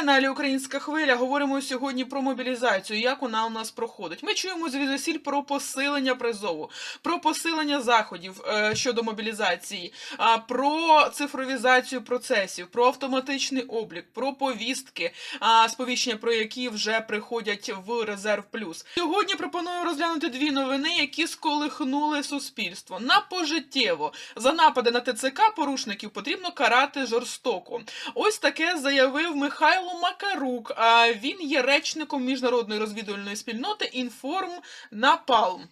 каналі Українська хвиля говоримо сьогодні про мобілізацію, як вона у нас проходить. Ми чуємо звідусіль про посилення призову, про посилення заходів е, щодо мобілізації, про цифровізацію процесів, про автоматичний облік, про повістки, сповіщення про які вже приходять в резерв плюс. Сьогодні пропоную розглянути дві новини, які сколихнули суспільство на пожиттєво. За напади на ТЦК порушників потрібно карати жорстоко. Ось таке заявив Михайло Макарук. Він є речником міжнародної розвідувальної спільноти Інформ Напалм.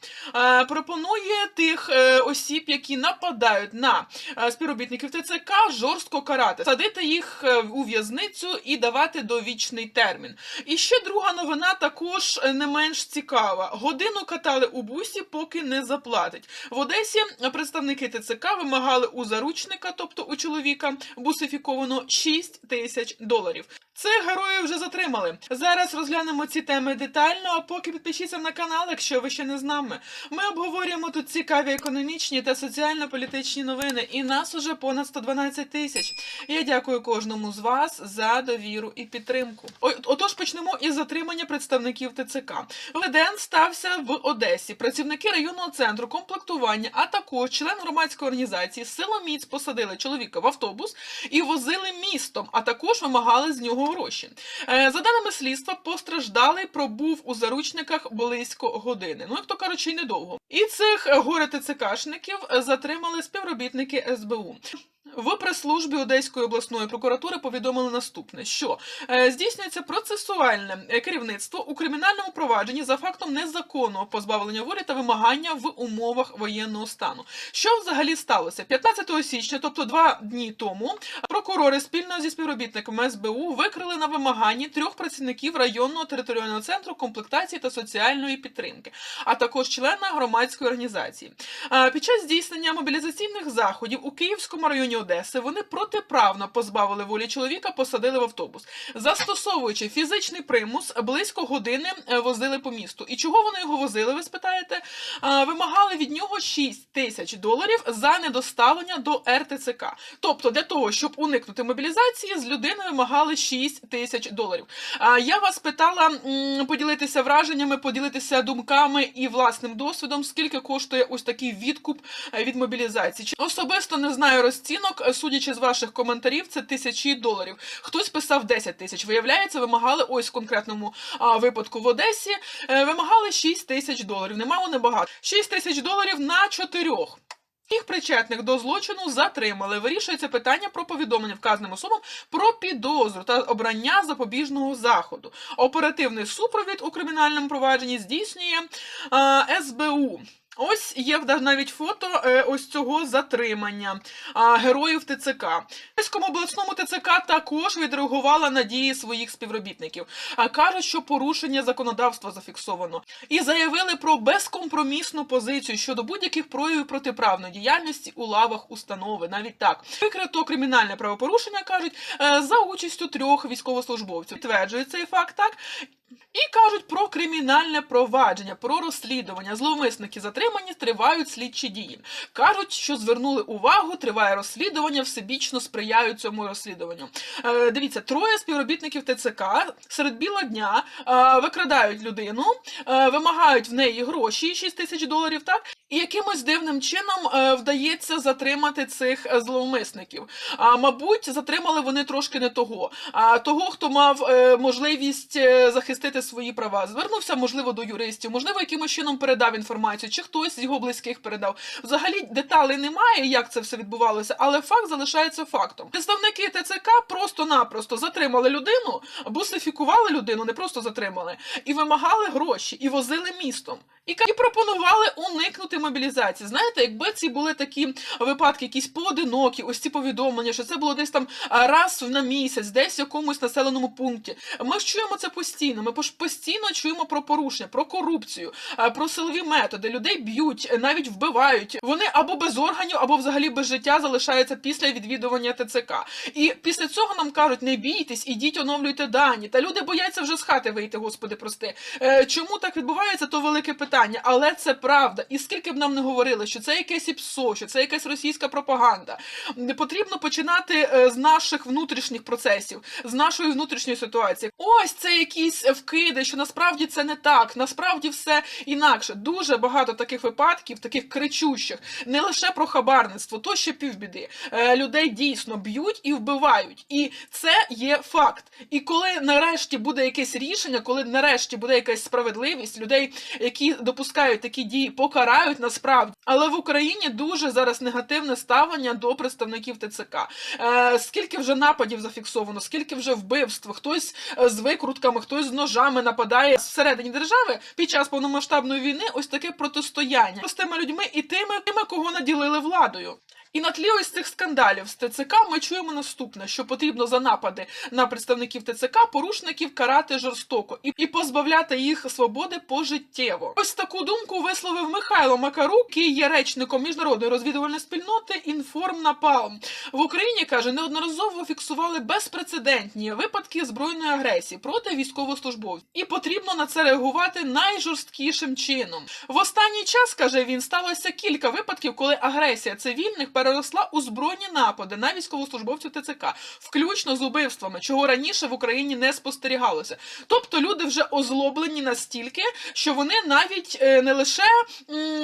Пропонує тих е, осіб, які нападають на е, співробітників ТЦК, жорстко карати, садити їх е, у в'язницю і давати довічний термін. І ще друга новина також не менш цікава. Годину катали у бусі, поки не заплатить. В Одесі представники ТЦК вимагали у заручника, тобто у чоловіка, бусифіковано 6 тисяч доларів. Цих героїв вже затримали. Зараз розглянемо ці теми детально. А поки підпишіться на канал, якщо ви ще не з нами. Ми обговорюємо тут цікаві економічні та соціально-політичні новини. І нас уже понад 112 тисяч. Я дякую кожному з вас за довіру і підтримку. Отож, почнемо із затримання представників ТЦК. Инцидент стався в Одесі. Працівники районного центру комплектування, а також член громадської організації Силоміць посадили чоловіка в автобус і возили містом, а також вимагали з нього гроші. Е, За даними слідства, постраждалий пробув у заручниках близько години. Ну, як то кажучи, недовго. І цих горе ТЦКшників затримали співробітники СБУ. В прес-службі Одеської обласної прокуратури повідомили наступне: що е, здійснюється процесуальне е, керівництво у кримінальному провадженні за фактом незаконного позбавлення волі та вимагання в умовах воєнного стану. Що взагалі сталося? 15 січня, тобто два дні тому, прокурори спільно зі співробітниками СБУ викрили на вимаганні трьох працівників районного територіального центру комплектації та соціальної підтримки, а також члена громадської організації. Під час здійснення мобілізаційних заходів у Київському районі Одеси вони протиправно позбавили волі чоловіка, посадили в автобус, застосовуючи фізичний примус, близько години е, возили по місту. І чого вони його возили? Ви спитаєте? Вимагали від нього 6 тисяч доларів за недоставлення до РТЦК. Тобто, для того, щоб уникнути мобілізації, з людини вимагали 6 тисяч доларів. Я вас питала поділитися враженнями, поділитися думками і власним досвідом, скільки коштує ось такий відкуп е, від мобілізації. Особисто не знаю розцінок, судячи з ваших коментарів, це тисячі доларів. Хтось писав 10 тисяч. Виявляється, вимагали ось в конкретному а, випадку в Одесі. е, Вимагали 6 тисяч доларів. Немало небагато. 6 тисяч доларів на чотирьох. Їх причетних до злочину затримали. Вирішується питання про повідомлення вказаним особам про підозру та обрання запобіжного заходу. Оперативний супровід у кримінальному провадженні здійснює а, СБУ. Ось є навіть фото е, ось цього затримання героїв ТЦК. Одеському обласному ТЦК також відреагувала на дії своїх співробітників. А кажуть, що порушення законодавства зафіксовано, і заявили про безкомпромісну позицію щодо будь-яких проявів протиправної діяльності у лавах установи. Навіть так викрито кримінальне правопорушення кажуть е, за участю трьох військовослужбовців. Підтверджують цей факт так. І кажуть про кримінальне провадження, про розслідування. Зловмисники затримані, тривають слідчі дії. Кажуть, що звернули увагу, триває розслідування, всебічно сприяють цьому розслідуванню. Е, дивіться, троє співробітників ТЦК серед біла дня е, викрадають людину, е, вимагають в неї гроші 6 тисяч доларів, так? І якимось дивним чином е, вдається затримати цих е, зловмисників. А мабуть, затримали вони трошки не того. А того, хто мав е, можливість захистити свої права, звернувся, можливо, до юристів, можливо, якимось чином передав інформацію, чи хтось з його близьких передав. Взагалі деталей немає, як це все відбувалося, але факт залишається фактом. Представники ТЦК просто-напросто затримали людину, бусифікували людину, не просто затримали, і вимагали гроші, і возили містом. І пропонували уникнути мобілізації. Знаєте, якби ці були такі випадки, якісь поодинокі, ось ці повідомлення, що це було десь там раз на місяць, десь в якомусь населеному пункті. Ми ж чуємо це постійно. Ми постійно чуємо про порушення, про корупцію, про силові методи. Людей б'ють, навіть вбивають. Вони або без органів, або взагалі без життя залишаються після відвідування ТЦК. І після цього нам кажуть: не бійтесь, ідіть, оновлюйте дані. Та люди бояться вже з хати вийти, господи, прости. Е, Чому так відбувається, то велике питання, але це правда. І скільки б нам не говорили, що це якесь ІПСО, що це якась російська пропаганда. Не потрібно починати е, з наших внутрішніх процесів, з нашої внутрішньої ситуації. Ось це якісь вкиди, що насправді це не так, насправді все інакше. Дуже багато таких випадків, таких кричущих, не лише про хабарництво, то ще півбіди. Е, Людей дійсно б'ють і вбивають, і це є факт. І коли нарешті буде якесь рішення, коли нарешті буде якась справедливість, людей, які допускають такі дії, покарають насправді. Але в Україні дуже зараз негативне ставлення до представників ТЦК. Е, скільки вже нападів зафіксовано, скільки вже вбивств, хтось е, з викрутками, хтось з ножами нападає всередині держави під час повномасштабної війни. Ось таке протистояння з тими людьми і тими, тими, кого наділили владою. І на тлі ось цих скандалів з ТЦК ми чуємо наступне, що потрібно за напади на представників ТЦК порушників карати жорстоко і, і позбавляти їх свободи пожиттєво. Ось таку думку висловив Михайло Макарук, який є речником міжнародної розвідувальної спільноти Інформнапалм. В Україні каже, неодноразово фіксували безпрецедентні випадки збройної агресії проти військовослужбовців, і потрібно на це реагувати найжорсткішим чином. В останній час каже він сталося кілька випадків, коли агресія цивільних переросла у збройні напади на військовослужбовців ТЦК, включно з убивствами, чого раніше в Україні не спостерігалося. Тобто люди вже озлоблені настільки, що вони навіть е, не лише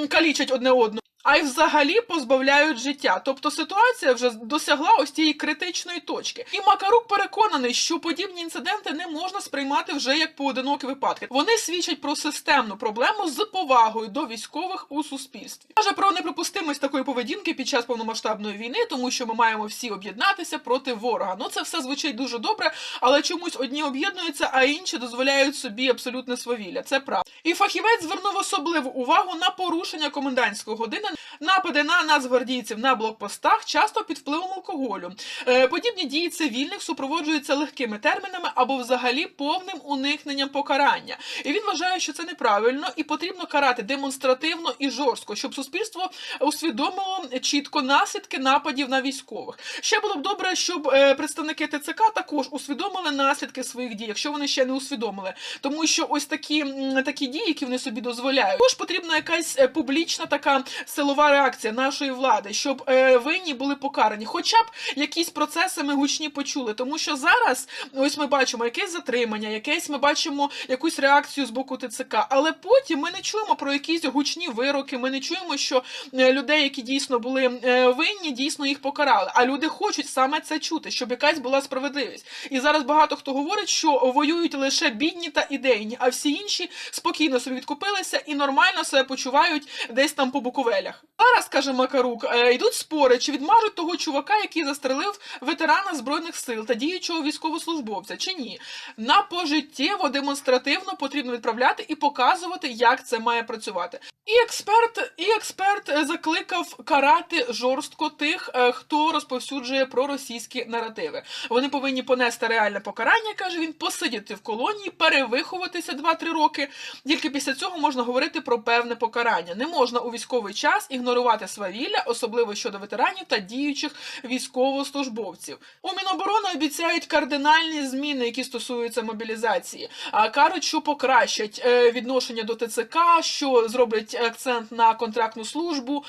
калічать одне одного. А й взагалі позбавляють життя. Тобто ситуація вже досягла ось тієї критичної точки. І Макарук переконаний, що подібні інциденти не можна сприймати вже як поодинокі випадки. Вони свідчать про системну проблему з повагою до військових у суспільстві. Каже про неприпустимість такої поведінки під час повномасштабної війни, тому що ми маємо всі об'єднатися проти ворога. Ну це все звучить дуже добре, але чомусь одні об'єднуються, а інші дозволяють собі абсолютне свавілля. Це правда. І фахівець звернув особливу увагу на порушення комендантської години, напади на нацгвардійців на блокпостах, часто під впливом алкоголю. Е, Подібні дії цивільних супроводжуються легкими термінами або взагалі повним уникненням покарання. І він вважає, що це неправильно і потрібно карати демонстративно і жорстко, щоб суспільство усвідомило чітко наслідки нападів на військових. Ще було б добре, щоб е, представники ТЦК також усвідомили наслідки своїх дій, якщо вони ще не усвідомили. Тому що ось такі, такі дії, які вони собі дозволяють, також потрібна якась е, публічна така силова реакція нашої влади, щоб е, винні були покарані. Хоча б якісь процеси ми гучні почули. Тому що зараз ось ми бачимо якесь затримання, якесь ми бачимо якусь реакцію з боку ТЦК, але потім ми не чуємо про якісь гучні вироки. Ми не чуємо, що е, людей, які дійсно були е, винні, дійсно їх покарали. А люди хочуть саме це чути, щоб якась була справедливість. І зараз багато хто говорить, що воюють лише бідні та ідейні, а всі інші спокійно собі відкупилися і нормально себе почувають десь там по буковелях. Зараз каже Макарук, е, йдуть спори, чи відмажуть того чувака, який застрелив ветерана збройних сил та діючого військовослужбовця, чи ні. На пожиттєво демонстративно потрібно відправляти і показувати, як це має працювати. І експерт, і експерт е, закликав карати жорстко тих, е, хто розповсюджує проросійські наративи. Вони повинні понести реальне покарання, каже він, посидіти в колонії, перевиховуватися 2-3 роки. Тільки після цього можна говорити про певне покарання. Не можна у військовий час ігнорувати свавілля, особливо щодо ветеранів та діючих військовослужбовців. У Міноборони обіцяють кардинальні зміни, які стосуються мобілізації. А кажуть, що покращать е, відношення до ТЦК, що зроблять акцент на контрактну службу,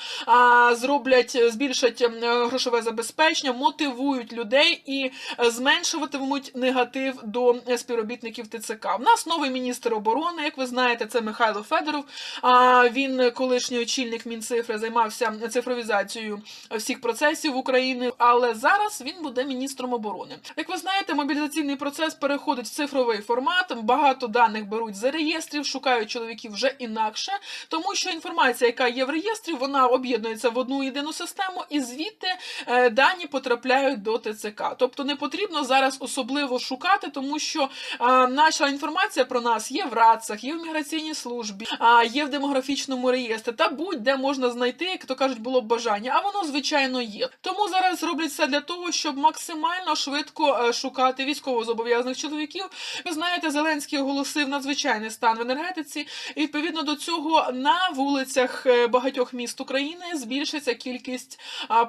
зроблять збільшать ем, е, грошове забезпечення, мотивують людей і е, зменшуватимуть негатив до е, співробітників ТЦК. В нас новий міністр оборони, як ви знаєте, це Михайло Федоров. Він колишній очільник Мінцифри займався цифровізацією всіх процесів в Україні, але зараз він буде міністром оборони. Як ви знаєте, мобілізаційний процес переходить в цифровий формат. Багато даних беруть за реєстрів, шукають чоловіків вже інакше, тому що інформація, яка є в реєстрі, вона об'єднується в одну єдину систему, і звідти е, дані потрапляють до ТЦК. Тобто не потрібно зараз особливо шукати, тому що е, наша інформація про нас є в РАЦах, є в міграційній службі, а є в демографічному реєстрі, та будь-де можна знайти, як то кажуть, було б бажання. А воно звичайно є. Тому зараз роблять все для того, щоб максимально швидко е, шукати військовозобов'язаних чоловіків. Ви знаєте, Зеленський оголосив надзвичайний стан в енергетиці, і відповідно до цього на вулицях е, багатьох міст України збільшиться кількість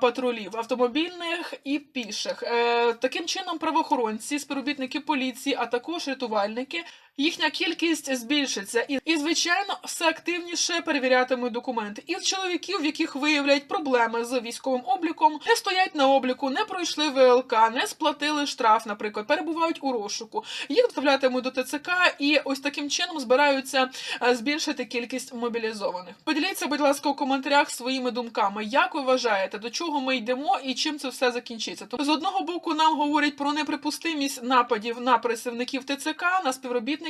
патрулів автомобільних і піших. Е, Таким чином, правоохоронці, співробітники поліції, а також рятувальники. Їхня кількість збільшиться, і, і звичайно, все активніше перевірятимуть документи. І чоловіків, в яких виявляють проблеми з військовим обліком, не стоять на обліку, не пройшли ВЛК, не сплатили штраф, наприклад, перебувають у розшуку. Їх доставлятимуть до ТЦК, і ось таким чином збираються е, збільшити кількість мобілізованих. Поділіться, будь ласка, у коментарях своїми думками, як ви вважаєте, до чого ми йдемо і чим це все закінчиться. Тобто, з одного боку, нам говорять про неприпустимість нападів на працівників ТЦК, на співробітників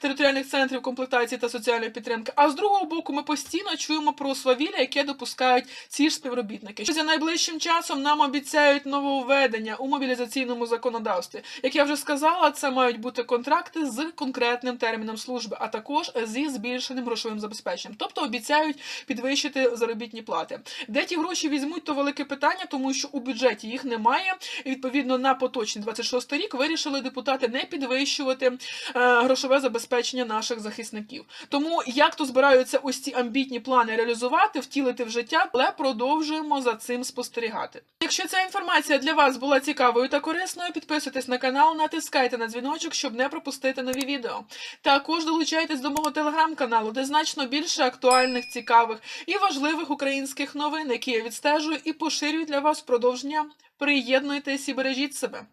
територіальних центрів комплектації та соціальної підтримки. А з другого боку, ми постійно чуємо про свавілля, яке допускають ці ж співробітники. Що за найближчим часом нам обіцяють нововведення у мобілізаційному законодавстві. Як я вже сказала, це мають бути контракти з конкретним терміном служби, а також зі збільшеним грошовим забезпеченням. Тобто обіцяють підвищити заробітні плати. Де ті гроші візьмуть, то велике питання, тому що у бюджеті їх немає. І відповідно на поточний 26 рік вирішили депутати не підвищувати е, грошове забезпечення наших захисників. Тому як то збираються ось ці амбітні плани реалізувати, втілити в життя, але продовжуємо за цим спостерігати. Якщо ця інформація для вас була цікавою та корисною, підписуйтесь на канал, натискайте на дзвіночок, щоб не пропустити нові відео. Також долучайтесь до мого телеграм-каналу, де значно більше актуальних, цікавих і важливих українських новин, які я відстежую і поширюю для вас впродовж дня. Приєднуйтесь і бережіть себе.